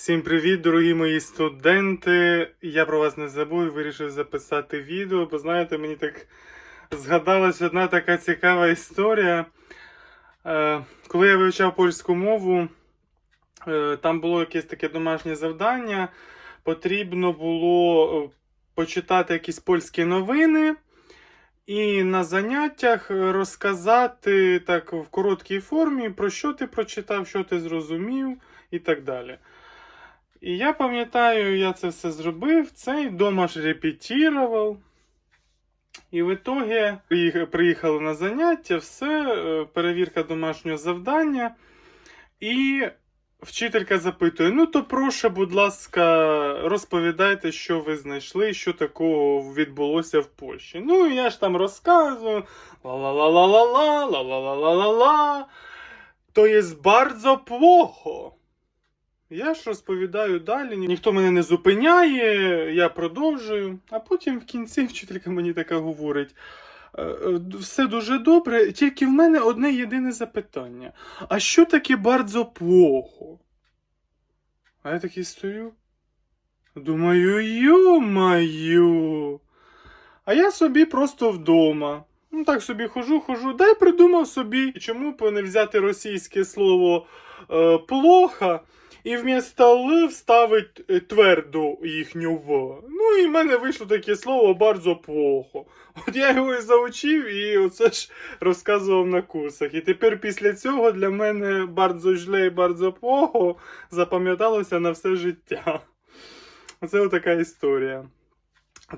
Всім привіт, дорогі мої студенти. Я про вас не забув і вирішив записати відео, бо знаєте, мені так згадалась одна така цікава історія. Е, Коли я вивчав польську мову, е, там було якесь таке домашнє завдання. Потрібно було е, почитати якісь польські новини. І на заняттях розказати так в короткій формі, про що ти прочитав, що ти зрозумів і так далі. І я пам'ятаю, я це все зробив, це і вдома ж репетірував. І в ітогі приїх- приїхали на заняття, все, е, перевірка домашнього завдання. І вчителька запитує: ну то прошу, будь ласка, розповідайте, що ви знайшли, що такого відбулося в Польщі. Ну, і я ж там розказую. Ла-ла-ла-ла-ла-ла, ла-ла-ла-ла-ла. То є bardzo плохо. Я ж розповідаю далі, ніхто мене не зупиняє, я продовжую. А потім в кінці вчителька мені така говорить: «Е, е, все дуже добре, тільки в мене одне єдине запитання. А що таке bardzo плохо? А я такий стою. Думаю, ю-маю. А я собі просто вдома. Ну так собі хожу, хожу, дай придумав собі, чому б не взяти російське слово е, плохо і вмісто Л вставить е, тверду їхню В. Ну і в мене вийшло таке слово bardzo плохо. От я його і заучив, і оце ж розказував на курсах. І тепер після цього для мене bardzo źle і bardzo плохо запам'яталося на все життя. Оце така історія.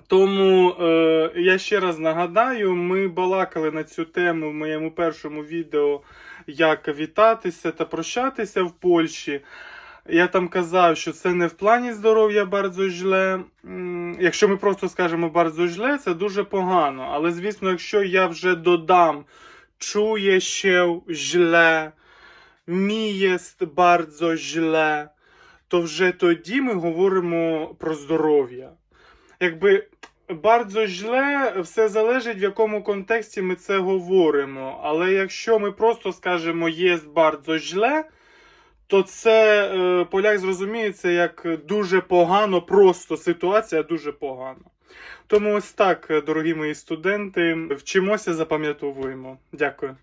Тому е, я ще раз нагадаю, ми балакали на цю тему в моєму першому відео, як вітатися та прощатися в Польщі. Я там казав, що це не в плані здоров'я bardzo źle. Якщо ми просто скажемо bardzo źle, це дуже погано. Але звісно, якщо я вже додам чує ще źle, мі єст bardzo то вже тоді ми говоримо про здоров'я. Якби bardzo źle, все залежить, в якому контексті ми це говоримо. Але якщо ми просто скажемо єст bardzo źle, то це е, поляк зрозуміється як дуже погано, просто ситуація дуже погана. Тому ось так, дорогі мої студенти, вчимося, запам'ятовуємо. Дякую.